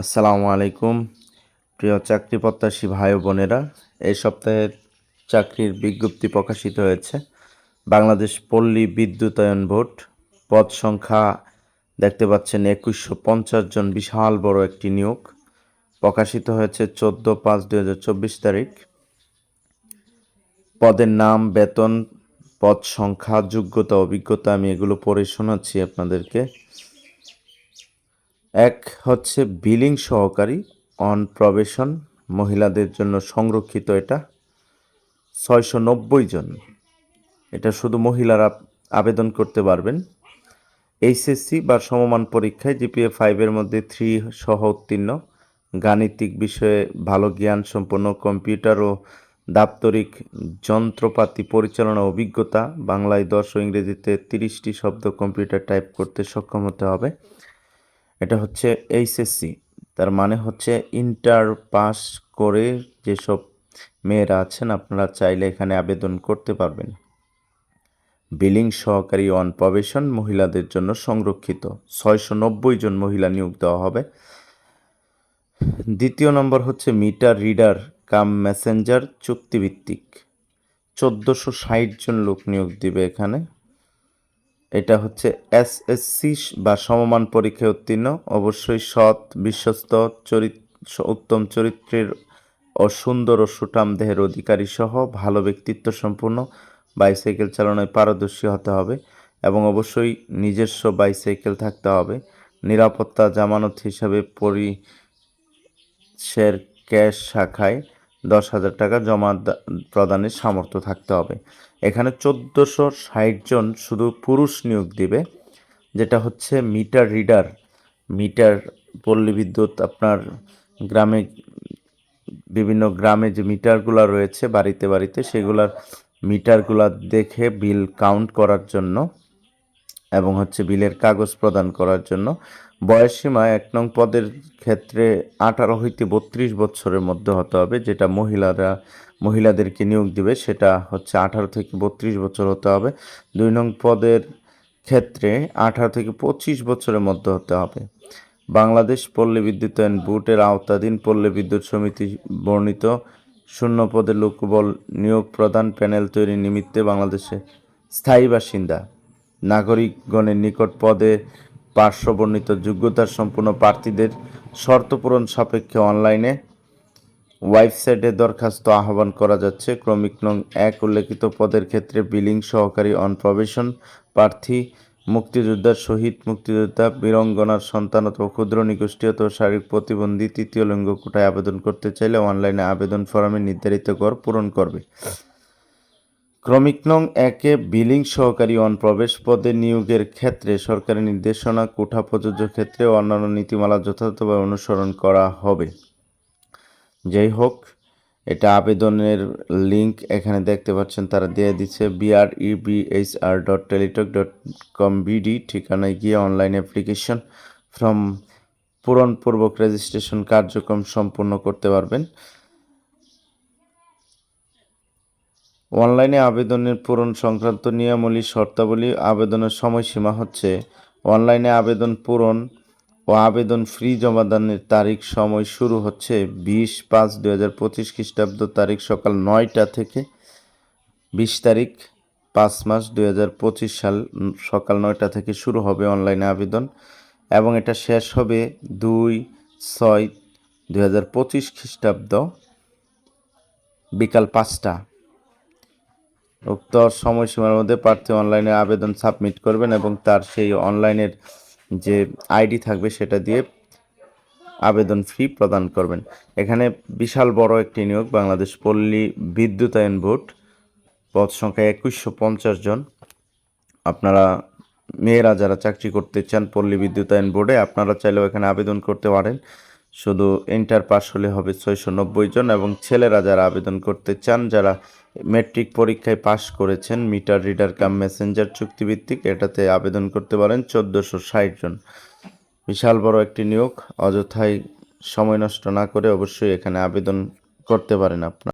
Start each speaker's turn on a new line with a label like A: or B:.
A: আসসালামু আলাইকুম, প্রিয় চাকরি প্রত্যাশী ভাই বোনেরা। এই সপ্তাহে চাকরির বিজ্ঞপ্তি প্রকাশিত হয়েছে। বাংলাদেশ পল্লী বিদ্যুতায়ন বোর্ড পদ সংখ্যা দেখতে পাচ্ছেন একুশশো পঞ্চাশ জন বিশাল বড় একটি নিয়োগ। প্রকাশিত হয়েছে চোদ্দ পাঁচ চব্বিশ তারিখ। পদের নাম, বেতন, পদ সংখ্যা, যোগ্যতা, অভিজ্ঞতা আমি এগুলো পড়ে শোনাচ্ছি আপনাদেরকে। এক হচ্ছে বিলিং সহকারী অন প্রবেশন মহিলাদের জন্য সংরক্ষিত এটা ছয়শো নব্বই জন। এটা শুধু মহিলারা আবেদন করতে পারবেন। এইচএসসি বা সমমান পরীক্ষায় জিপিএ ফাইভের মধ্যে থ্রি সহ উত্তীর্ণ। গাণিতিক বিষয়ে ভালো জ্ঞান সম্পন্ন কম্পিউটার ও দাপ্তরিক যন্ত্রপাতি পরিচালনা অভিজ্ঞতা, বাংলায় দশ ও ইংরেজিতে তিরিশটি শব্দ কম্পিউটার টাইপ করতে সক্ষম হতে হবে। এটা হচ্ছে এইচএসসি তার মানে হচ্ছে ইন্টার পাস করে যেসব মেয়েরা আছেন, আপনারা চাইলে এখানে আবেদন করতে পারবেন। বিলিং সহকারী অন প্রবেশন মহিলাদের জন্য সংরক্ষিত ছয়শো নব্বই জন মহিলা নিয়োগ দেওয়া হবে। দ্বিতীয় নম্বর হচ্ছে মিটার রিডার কাম মেসেঞ্জার চুক্তিভিত্তিক। চোদ্দোশো ষাট জন লোক নিয়োগ দিবে এখানে। এটা হচ্ছে এসএসসি বা সমমান পরীক্ষায় উত্তীর্ণ। অবশ্যই সৎ, বিশ্বস্ত চরিত্র উত্তম চরিত্রের ও সুন্দর ও সুঠাম দেহের অধিকারী সহ ভালো ব্যক্তিত্ব সম্পূর্ণ। বাইসাইকেল চালানোয় পারদর্শী হতে হবে এবং অবশ্যই নিজস্ব বাইসাইকেল থাকতে হবে। নিরাপত্তা জামানত হিসাবে পরিশের ক্যাশ শাখায় দশ হাজার টাকা জমা প্রদানের সামর্থ্য থাকতে হবে। এখানে চোদ্দোশো ষাট জন শুধু পুরুষ নিয়োগ দিবে, যেটা হচ্ছে মিটার রিডার। মিটার, পল্লী বিদ্যুৎ আপনার গ্রামে, বিভিন্ন গ্রামে যে মিটারগুলো রয়েছে বাড়িতে বাড়িতে, সেগুলার মিটারগুলো দেখে বিল কাউন্ট করার জন্য এবং হচ্ছে বিলের কাগজ প্রদান করার জন্য বয়সসীমা এক নং পদের ক্ষেত্রে আঠারো হইতে বত্রিশ বছরের মধ্যে হতে হবে, যেটা মহিলারা, মহিলাদেরকে নিয়োগ দিবে, সেটা হচ্ছে আঠারো থেকে বত্রিশ বছর হতে হবে। দুই নং পদের ক্ষেত্রে আঠারো থেকে পঁচিশ বছরের মধ্যে হতে হবে। বাংলাদেশ পল্লী বিদ্যুতায়ন বোর্ডের আওতাধীন পল্লী বিদ্যুৎ সমিতি বর্ণিত শূন্য পদে লোকবল নিয়োগ প্রদান প্যানেল তৈরি নিমিত্তে বাংলাদেশে স্থায়ী বাসিন্দা, নাগরিকগণের নিকট পদে পার্শ্ববর্ণিত যোগ্যতার সম্পূর্ণ প্রার্থীদের শর্ত পূরণ সাপেক্ষে অনলাইনে ওয়েবসাইটে দরখাস্ত আহ্বান করা যাচ্ছে। ক্রমিক নং এক উল্লেখিত পদের ক্ষেত্রে বিলিং সহকারী অন প্রবেশন প্রার্থী, মুক্তিযোদ্ধার শহীদ মুক্তিযোদ্ধা, বীরঙ্গনার সন্তান অথবা ক্ষুদ্র, নিগোষ্ঠী অথবা শারীরিক প্রতিবন্ধী তৃতীয় লিঙ্গ কোটায় আবেদন করতে চাইলে অনলাইনে আবেদন ফর্মে নির্ধারিত কর পূরণ করবে। ক্রমিক নং একে বিলিং সহকারী অন প্রবেশ পদে নিয়োগের ক্ষেত্রে সরকারি নির্দেশনা, কোঠা প্রযোজ্য ক্ষেত্রে অন্যান্য নীতিমালা যথাযথভাবে অনুসরণ করা হবে। যাই হোক, এটা আবেদনের লিংক এখানে দেখতে পাচ্ছেন, তারা দিয়ে দিচ্ছে BR EBHR dot Teletalk dot com BD ঠিকানায় গিয়ে অনলাইন অ্যাপ্লিকেশন ফ্রম পূরণপূর্বক রেজিস্ট্রেশন কার্যক্রম সম্পূর্ণ করতে পারবেন। অনলাইনে আবেদনের পূরণ সংক্রান্ত নিয়মাবলী, শর্তাবলী, আবেদনের সময়সীমা হচ্ছে অনলাইনে আবেদন পূরণ ও আবেদন ফ্রি জমাদানের তারিখ সময় শুরু হচ্ছে বিশ পাঁচ দু হাজার পঁচিশ খ্রিস্টাব্দ তারিখ সকাল নয়টা থেকে বিশ তারিখ পাঁচ মাস দুই হাজার পঁচিশ সাল সকাল নয়টা থেকে শুরু হবে অনলাইনে আবেদন এবং এটা শেষ হবে দুই ছয় দুই হাজার পঁচিশ খ্রিস্টাব্দ বিকাল পাঁচটা। উক্ত সময়সীমার মধ্যে প্রার্থী অনলাইনে আবেদন সাবমিট করবেন এবং তার সেই অনলাইনের যে আইডি থাকবে সেটা দিয়ে আবেদন ফি প্রদান করবেন। এখানে বিশাল বড় একটি নিয়োগ, বাংলাদেশ পল্লী বিদ্যুতায়ন বোর্ড। পদ সংখ্যা একুশশো পঞ্চাশ জন। আপনারা মেয়েরা যারা চাকরি করতে চান পল্লী বিদ্যুতায়ন বোর্ডে, আপনারা চাইলেও এখানে আবেদন করতে পারেন। শুধু ইন্টার পাস হলে হবে ছয়শো নব্বই জন এবং ছেলেরা যারা আবেদন করতে চান, যারা মেট্রিক পরীক্ষায় পাশ করেছেন মিটার রিডার কাম মেসেঞ্জার চুক্তিভিত্তিক। এটাতে আবেদন করতে পারেন চোদ্দোশো ষাট জন। বিশাল বড় একটি নিয়োগ অযথায় সময় নষ্ট না করে অবশ্যই এখানে আবেদন করতে পারেন আপনার।